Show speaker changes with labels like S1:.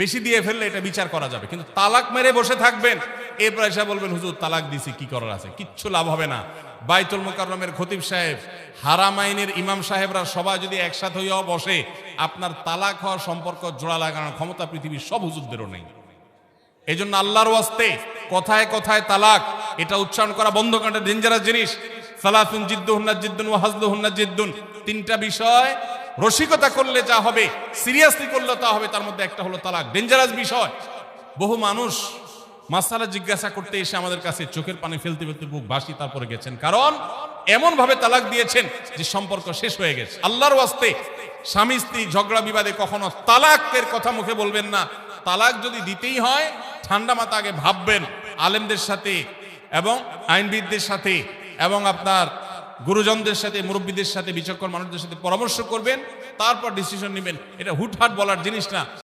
S1: বেশি দিয়ে ফেললে এটা বিচার করা যাবে। কিন্তু তালাক মেরে বসে থাকবেন, এরপর এসে বলবেন, হুজুর, তালাক দিছি, কি করার আছে? কিচ্ছু লাভ হবে না। বাইতুল মোকাররমের খতিব সাহেব হারামাইনের ইমাম সাহেবরা সবাই যদি একসাথে হইয়াও বসে, আপনার তালাক হওয়ার সম্পর্ক জোড়া লাগানোর ক্ষমতা পৃথিবীর সব হুজুরদেরও নেই। এই জন্য আল্লাহর ওয়াস্তে কথায় কথায় তালাক, এটা উচ্চারণ করা বন্ধ করা ডেঞ্জারাস জিনিস। সালাফুন জিদ্দুহুন্না জিদ্দুন ও হাজদুহুন্না জিদ্দুন তিনটা বিষয় রসিকতা করলে যা হবে সিরিয়াসলি করলে তা হবে, তার মধ্যে একটা হলো তালাক। ডেঞ্জারাস বিষয়। বহু মানুষ মাসালা জিজ্ঞাসা করতে এসে আমাদের কাছে চোখের পানি ফেলতে ফেলতে বুক বাসি তারপরে গেছেন। কারণ এমন ভাবে তালাক দিয়েছেন যে সম্পর্ক শেষ হয়ে গেছে। আল্লাহর ওয়াস্তে স্বামী স্ত্রী ঝগড়া বিবাদে কখনো তালাকের কথা মুখে বলবেন না। তালাক যদি দিতেই হয়, ঠান্ডা মাথা আগে ভাববেন। আলেমদের সাথে এবং আইনবিদদের সাথে এবং আপনার গুরুজনদের সাথে, মুরব্বীদের সাথে, বিচক্ষণ মানুষদের সাথে পরামর্শ করবেন, তারপর ডিসিশন নেবেন। এটা হুটহাট বলার জিনিস না।